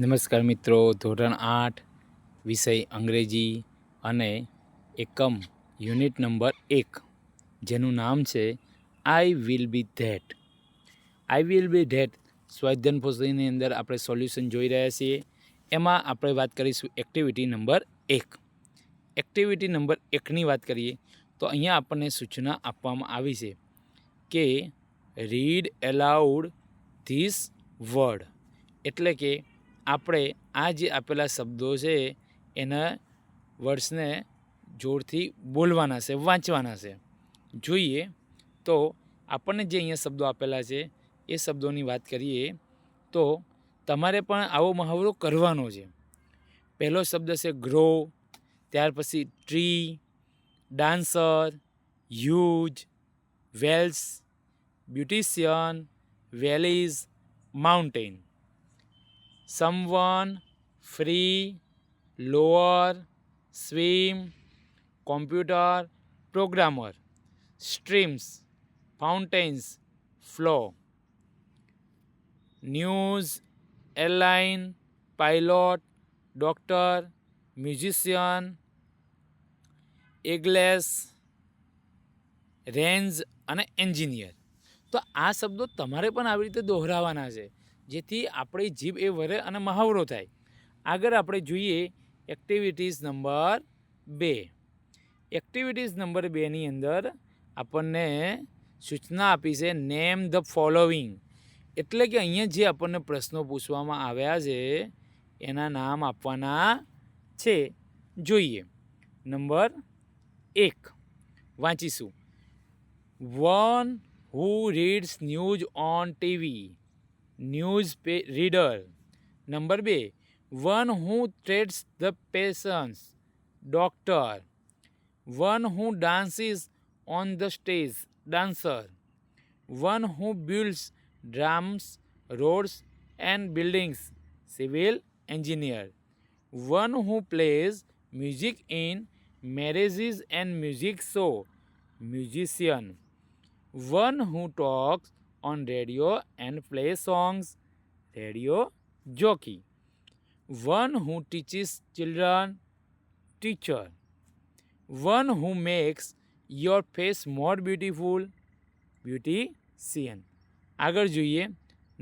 નમસ્કાર મિત્રો ધોરણ આઠ વિષય અંગ્રેજી અને એકમ યુનિટ નંબર એક જેનું નામ છે I will be that I will be that સ્વાધ્યન પોસ્ટની અંદર આપણે સોલ્યુશન જોઈ રહ્યા છીએ એમાં આપણે વાત કરીશું એક્ટિવિટી નંબર એક એક્ટિવિટી નંબર એકની વાત કરીએ તો અહીંયા આપણને સૂચના આપવામાં આવી છે કે રીડ એલાઉડ ધીસ વર્ડ એટલે કે આપણે આ જે આપેલા શબ્દો છે એના વર્ષને જોરથી બોલવાના છે વાંચવાના છે જોઈએ તો આપણને જે અહીંયા શબ્દો આપેલા છે એ શબ્દોની વાત કરીએ તો તમારે પણ આવો મહાવરો કરવાનો છે પહેલો શબ્દ છે ગ્રો ત્યાર પછી tree dancer huge wells beautician valleys mountain someone free lawyer swim computer programmer streams fountains flow news airline pilot doctor musician eagles range અને એન્જિનિયર તો આ શબ્દો તમારે પણ આવી રીતે દોહરાવાના છે જેથી આપણી જીભ એ વરે અને મહાવરો થાય આગળ આપણે જોઈએ એક્ટિવિટીઝ નંબર બે એક્ટિવિટીઝ નંબર બેની અંદર આપણને સૂચના આપી છે નેમ ધ ફોલોવિંગ એટલે કે અહીંયા જે આપણને પ્રશ્નો પૂછવામાં આવ્યા છે એના નામ આપવાના છે જોઈએ નંબર એક વાંચીશું one who reads news on TV news પે રીડર નંબર બે one who treats the patients doctor one who dances on the stage dancer one who builds dams roads and buildings civil engineer one who plays music in marriages and music show musician one who talks on radio and play songs radio jockey one who teaches children teacher one who makes your face more beautiful beautician આગળ જોઈએ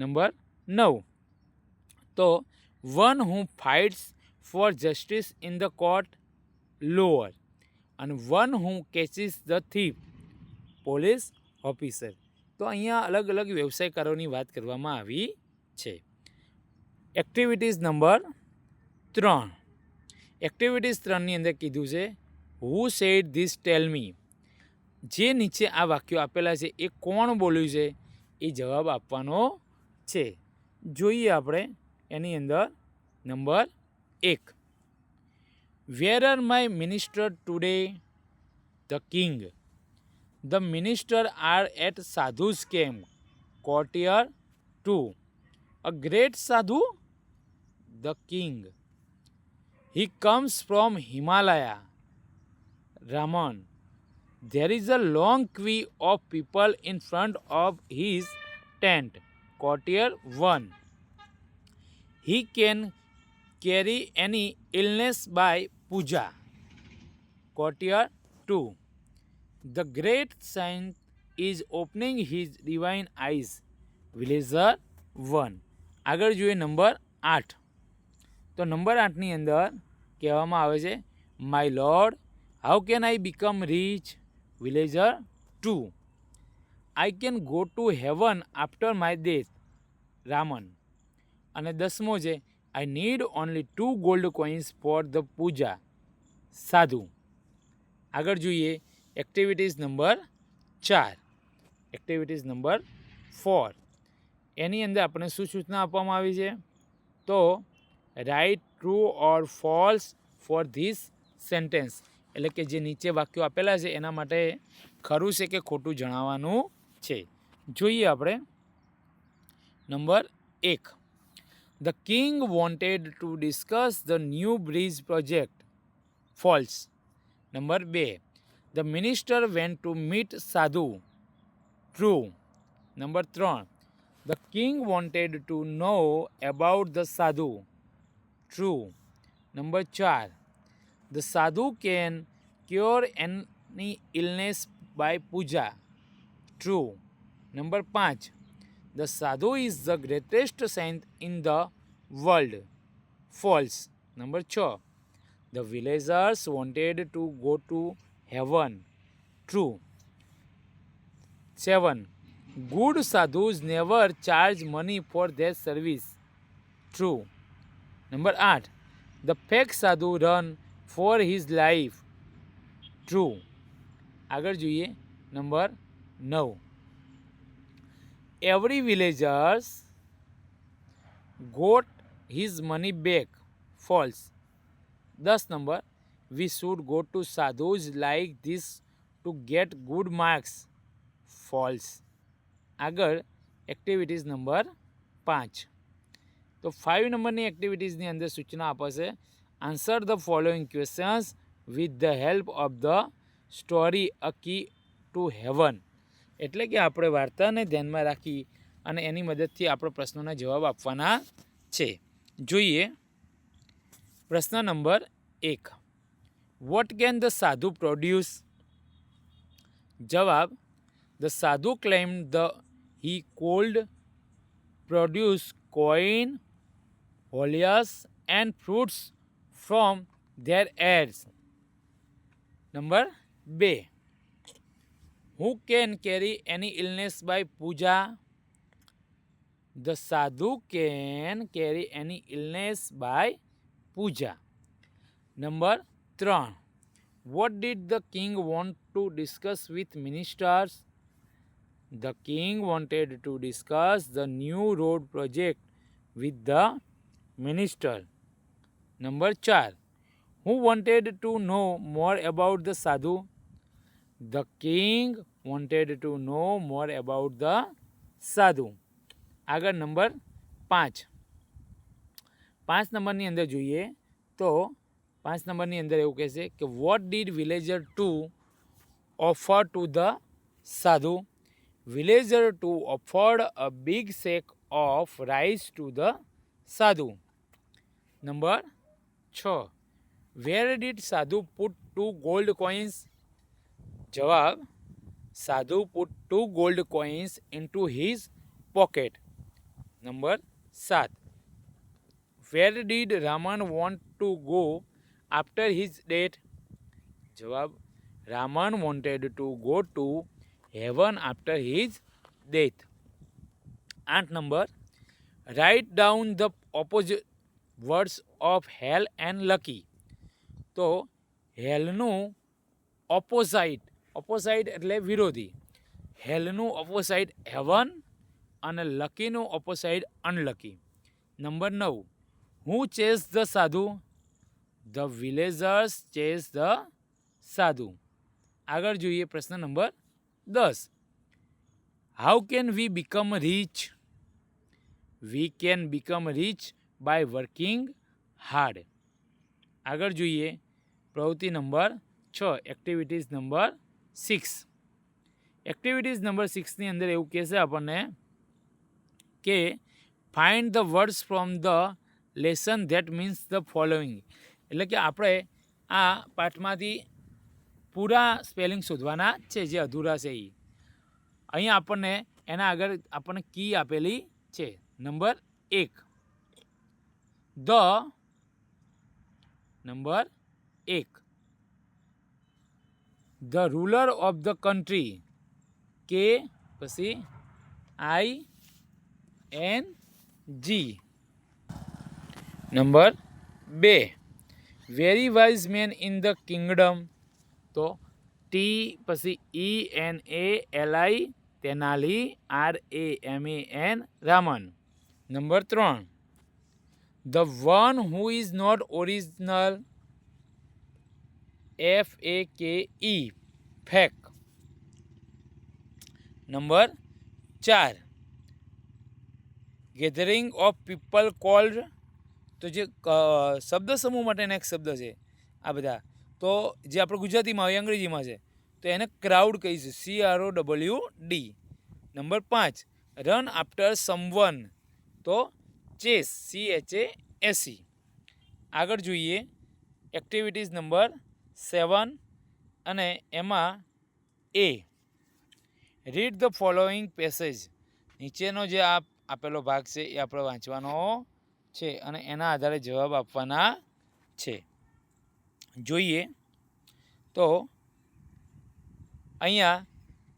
number નવ તો one who fights for justice in the court lawyer અને one who catches the thief police officer તો અહીંયા અલગ અલગ વ્યવસાયકારોની વાત કરવામાં આવી છે એક્ટિવિટીઝ નંબર ત્રણ એક્ટિવિટીઝ ત્રણની અંદર કીધું છે હુ સેડ ધીસ ટેલ મી જે નીચે આ વાક્યો આપેલા છે એ કોણ બોલ્યું છે એ જવાબ આપવાનો છે જોઈએ આપણે એની અંદર નંબર એક where are my minister today the king The minister are at Sadhu's camp, courtier 2. A great Sadhu, the king. He comes from Himalaya, Raman. There is a long queue of people in front of his tent, courtier 1. He can carry any illness by puja, courtier 2. The great science is opening his divine eyes વિલેઝર one આગળ જોઈએ number આઠ તો number આઠની અંદર કહેવામાં આવે છે my lord how can I become rich villager to I can go to heaven after my death Raman અને દસમો છે I need only two gold coins for the puja sadhu આગળ જોઈએ એક્ટિવિટીઝ નંબર ચાર એક્ટિવિટીઝ નંબર ફોર એની અંદર આપણે શું સૂચના આપવામાં આવી છે તો write true or false for this sentence એટલે કે જે નીચે વાક્યો આપેલા છે એના માટે ખરું છે કે ખોટું જણાવવાનું છે જોઈએ આપણે નંબર એક the king wanted to discuss the new bridge project false number બે The minister went to meet Sadhu. True. Number three. The king wanted to know about the Sadhu. True. Number four. The Sadhu can cure any illness by puja. True. Number five. The Sadhu is the greatest saint in the world. False. Number six, The villagers wanted to go to heaven true seven good sadhus never charge money for their service true number આઠ the fake sadhu run for his life true આગળ જોઈએ number નવ every villagers got his money back false દસ number we should go to sadhus like this to get good marks false આગળ activities number પાંચ તો five નંબરની એક્ટિવિટીઝની અંદર સૂચના આપશે answer the following questions with the help of the story a key to heaven એટલે કે આપણે વાર્તાને ધ્યાનમાં રાખી અને એની મદદથી આપણે પ્રશ્નોના જવાબ આપવાના છે જોઈએ પ્રશ્ન નંબર એક What can the sadhu produce? Jawab The sadhu claimed the he could produce coin, holias, and fruits from their heirs. Number B. Who can carry any illness by puja? The sadhu can carry any illness by puja. Number त्रन what did the king want to discuss with ministers the king wanted to discuss the new road project with the minister number चार who wanted to know more about the sadhu the king wanted to know more about the sadhu आग number पांच पांच number अंदर जुए तो पांच number अंदर एवं कहसे कि what did villager to offer to the sadhu villager to offered a big sack of rice to the sadhu number छ where did sadhu put two gold coins जवाब sadhu put two gold coins into his pocket number सात where did Raman want to go after his death જવાબ Raman wanted to go to heaven after his death આઠ number write down the opposite words of hell and lucky તો હેલનું ઓપોસાઇટ ઓપોસાઇટ એટલે વિરોધી હેલનું ઓપોસાઇટ heaven અને લકીનું ઓપોસાઇટ અનલકી number નવ who chase the sadhu the villagers chase the sadhu આગળ જોઈએ પ્રશ્ન નંબર દસ how can we become rich we can become rich by working hard આગળ જોઈએ પ્રવૃત્તિ નંબર છ activities number six activities number સિક્સની અંદર એવું કહેશે આપણને કે find the words from the lesson that means the following એટલે કે આપણે આ પાઠમાંથી પૂરા સ્પેલિંગ શોધવાના છે જે અધૂરા છે એ અહીંયા આપણને એના આગળ આપણને કી આપેલી છે નંબર એક ધ નંબર એક the ruler of the country કે પછી આઈ એન જી નંબર બે very wise man in the kingdom તો ટી પછી E N A L I Tenali R A M A N Raman number ત્રણ the one who is not original F A K E fake number ચાર gathering of people called તો જે શબ્દ સમૂહ માટેના એક શબ્દ છે આ બધા તો જે આપણે ગુજરાતીમાં હોય અંગ્રેજીમાં છે તો એને ક્રાઉડ કહીશું C R O W D number પાંચ રન આફ્ટર સમવન તો chase C H A S E આગળ જોઈએ એક્ટિવિટીઝ નંબર સેવન અને એમાં A read the following passage નીચેનો જે આ આપેલો ભાગ છે એ આપણે વાંચવાનો છે અને એના આધારે જવાબ આપવાના છે જોઈએ તો અહીંયા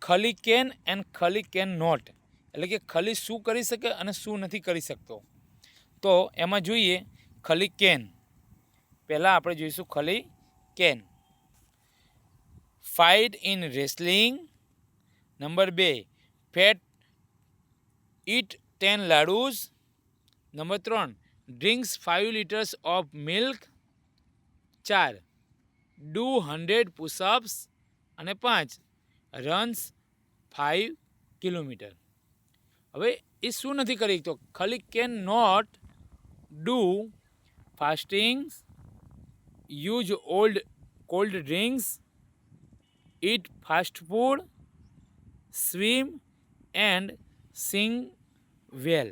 Khali can and Khali can not એટલે કે ખલી શું કરી શકે અને શું નથી કરી શકતો તો એમાં જોઈએ ખલી કેન પહેલાં આપણે જોઈશું Khali can fight in wrestling number બે fat eat ten laddus number ત્રણ drinks five litres of milk ચાર ડુ હંડ્રેડ પુશઅપ્સ અને પાંચ રન્સ ફાઇવ કિલોમીટર હવે એ શું નથી કરી તો Khali can not do fastings use old cold drinks eat fast food swim and sing well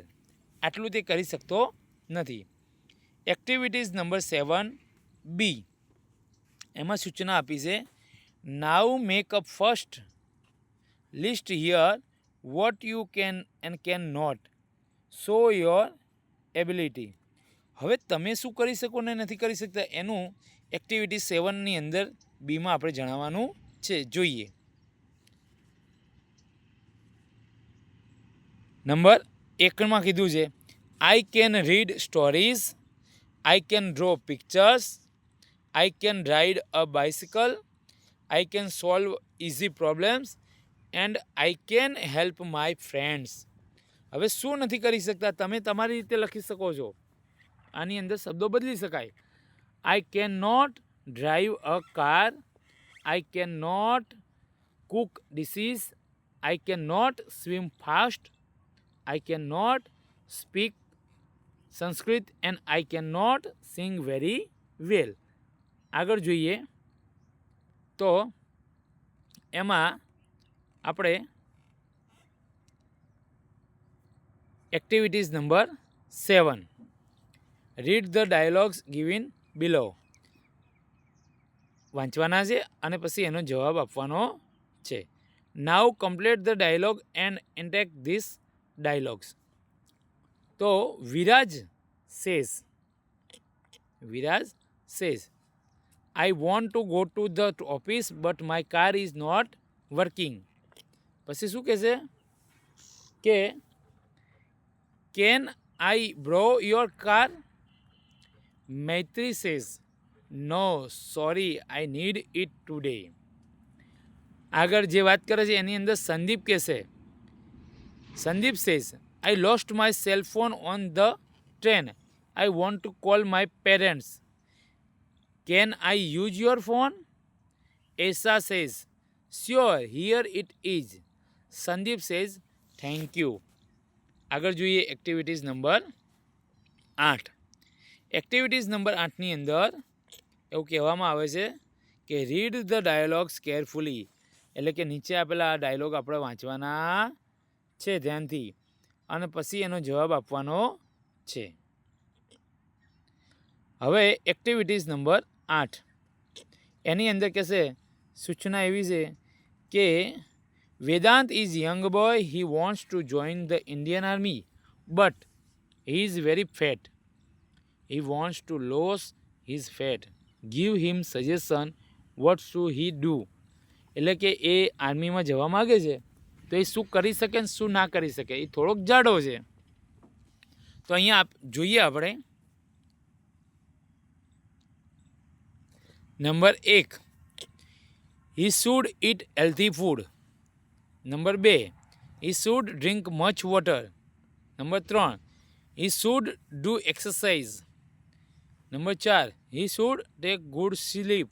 આટલું તે કરી શકતો નથી એક્ટિવિટીઝ નંબર સેવન બી એમાં સૂચના આપી છે now make up first list here what you can and can not show your ability હવે તમે શું કરી શકો ને નથી કરી શકતા એનું એક્ટિવિટી સેવનની અંદર બીમાં આપણે જણાવવાનું છે જોઈએ નંબર એકમાં કીધું છે I can read stories. I can draw pictures. I can ride a bicycle. I can solve easy problems. And I can help my friends. હવે શું નથી કરી શકતા તમે તમારી રીતે લખી શકો છો આની અંદર શબ્દો બદલી શકાય I can not drive a car I can not cook dishes I can not swim fast Sanskrit and I can not sing very well આગળ જોઈએ તો એમાં આપણે activities number seven read the dialogues given below વાંચવાના છે અને પછી એનો જવાબ આપવાનો છે now complete the dialogue and એન્ટેક ધીસ ડાયલોગ્સ તો Viraj says Viraj says I want to go to the office but my car is not working પછી શું કહેશે કે can I borrow your car Maitri says no sorry I need it today આગળ જે વાત કરે છે એની અંદર સંદીપ કહેશે Sandeep says I lost my cellphone on the train I want to call my parents can I use your phone Esha says sure here it is Sandeep says thank you આગળ જોઈએ એક્ટિવિટીઝ નંબર આઠ એક્ટિવિટીઝ નંબર આઠની અંદર એવું કહેવામાં આવે છે કે રીડ ધ ડાયલોગ્સ કેરફુલી એટલે કે નીચે આપેલા આ ડાયલોગ આપણે વાંચવાના છે ધ્યાનથી અને પછી એનો જવાબ આપવાનો છે હવે એક્ટિવિટીઝ નંબર આઠ એની અંદર કહેશે સૂચના એવી છે કે Vedant is young boy he wants to join the Indian army but he is very fat he wants to lose his fat give him suggestion what should he do એટલે કે એ આર્મીમાં જવા માગે છે તો એ શું કરી શકે ને શું ના કરી શકે એ થોડોક જાડો છે તો અહીંયા જોઈએ આપણે નંબર એક he should eat healthy food number બે he should drink much water number ત્રણ he should do exercise number ચાર he should take good sleep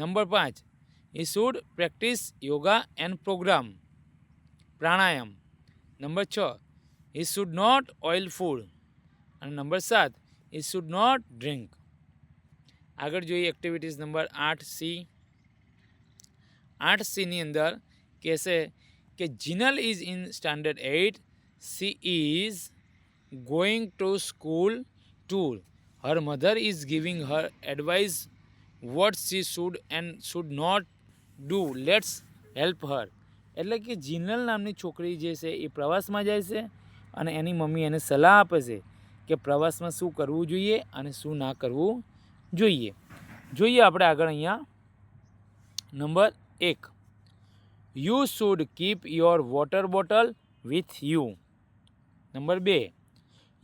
number પાંચ he should practice yoga and programme pranayama number છ he should not oil food અને number સાત he should not drink આગળ જોઈએ activities number આઠ C આઠ સીની અંદર કહેશે કે Jinal is in standard eight she is going to school tour her mother is giving her advice what she should and should not do let's help her એટલે કે જીનલ નામની છોકરી જે છે એ પ્રવાસમાં જાય છે અને એની મમ્મી એને સલાહ આપે છે કે પ્રવાસમાં શું કરવું જોઈએ અને શું ના કરવું જોઈએ જોઈએ આપણે આગળ અહીંયા નંબર એક you should keep your water bottle with you number બે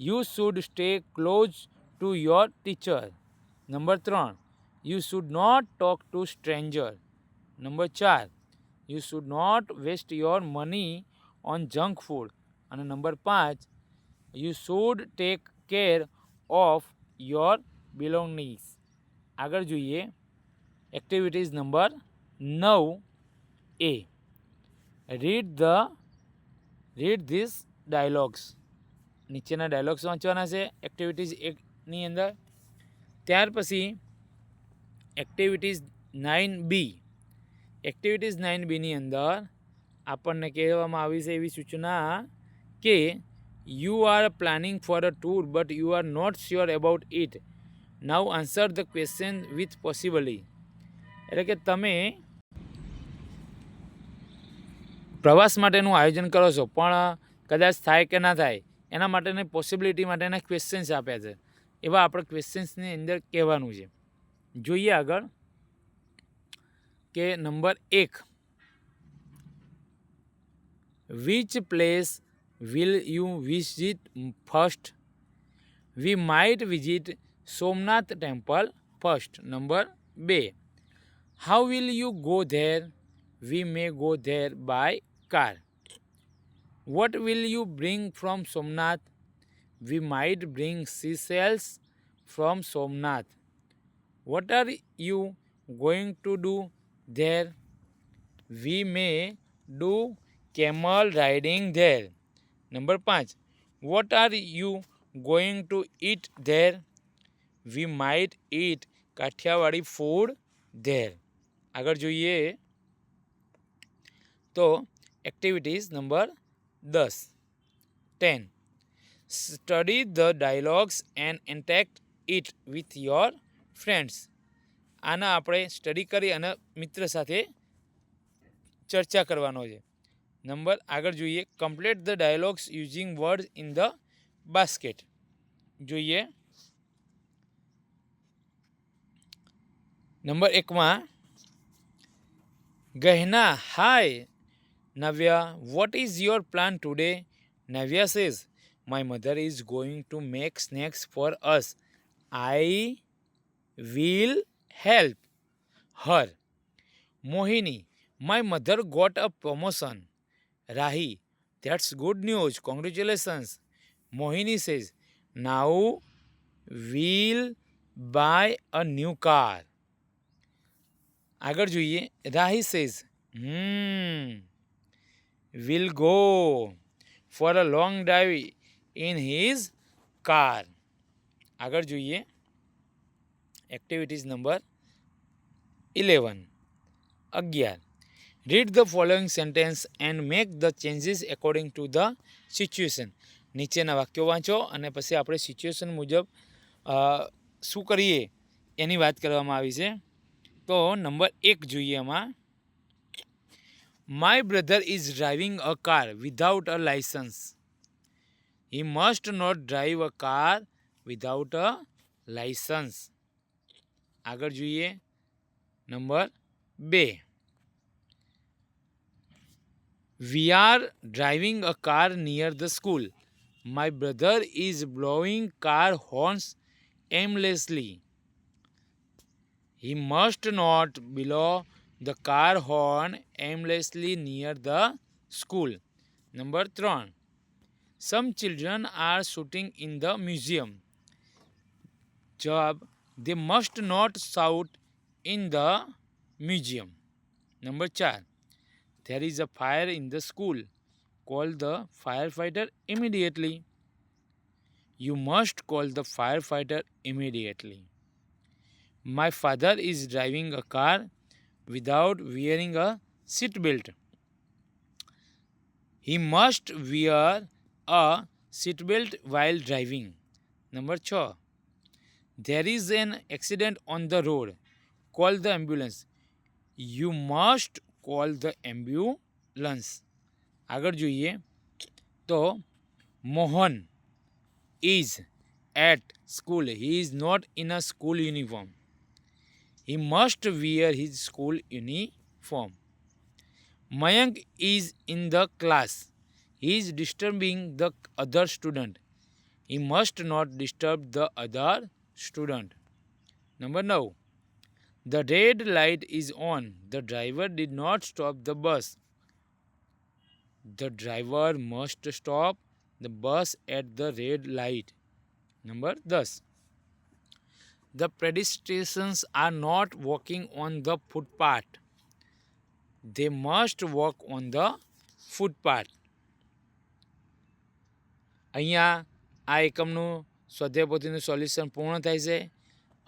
you should stay close to your teacher number ત્રણ you should not talk to stranger number ચાર you should not waste your money on junk food અને number પાંચ you should take care of your belongings આગળ જોઈએ activities number નવ A read the read this dialogues નીચેના dialogues વાંચવાના છે activities એકની અંદર ત્યાર પછી activities nine B activities nine બીની અંદર આપણને કહેવામાં આવી છે એવી સૂચના કે you are planning for a tour but you are not sure about it now answer the question with possibly એટલે કે તમે પ્રવાસ માટેનું આયોજન કરો છો પણ કદાચ થાય કે ના થાય એના માટેની પોસિબિલિટી માટેના ક્વેશ્ચન્સ આપ્યા છે એવા આપણે ક્વેશ્ચન્સની અંદર કહેવાનું છે જોઈએ આગળ કે નંબર એક which place will you visit first we might visit Somnath temple first number બે how will you go there we may go there by car what will you bring from Somnath we might bring sea shells from Somnath what are you going to do there. We may do camel riding there. Number 5. What are you going to eat there? We might eat food there agar આગળ જોઈએ તો activities number 10 ten study the dialogues and enact it with your friends આના આપણે study કરી અને મિત્ર સાથે ચર્ચા કરવાનો છે નંબર આગળ જોઈએ complete the dialogues using word in the basket જોઈએ નંબર એકમાં Gehna hi Navya what is your plan today Navya says my mother is going to make snacks for us I will help her. Mohini, my mother got a promotion. Rahi, that's good news. Congratulations. Mohini says, now we'll buy a new car. આગળ જોઈએ Rahi says hmm will go for a long drive in his car આગળ જોઈએ activities number eleven અગિયાર read the following sentence and make the changes according to the situation નીચેના વાક્યો વાંચો અને પછી આપણે સિચ્યુએશન મુજબ શું કરીએ એની વાત કરવામાં આવી છે તો નંબર એક જોઈએ એમાં my brother is driving a car without a licence he must not drive a car without a licence આગળ જોઈએ નંબર બે we are driving a car near the school my brother is blowing car horns aimlessly he must not blow the car horn aimlessly near the school number ત્રણ some children are shooting in the museum જવાબ they must not shout in the museum. Number 4. There is a fire in the school. Call the firefighter immediately. You must call the firefighter immediately. My father is driving a car without wearing a seatbelt. He must wear a seatbelt while driving. Number 6 there is an accident on the road call the ambulance you must call the ambulance agar joiye to mohan is at school he is not in a school uniform he must wear his school uniform mayank is in the class he is disturbing the other student he must not disturb the other student number 9 the red light is on the driver did not stop the bus the driver must stop the bus at the red light number 10 the pedestrians are not walking on the footpath they must walk on the footpath અહીંયા આ એકમનું સ્વાધ્યાયપોથીનું solution પૂર્ણ થાય છે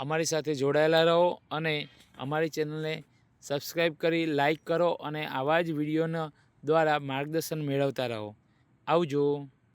અમારી સાથે જોડાયેલા રહો અને અમારી ચેનલને સબસ્ક્રાઈબ કરી લાઇક કરો અને આવા જ વિડીયોના દ્વારા માર્ગદર્શન મેળવતા રહો આવજો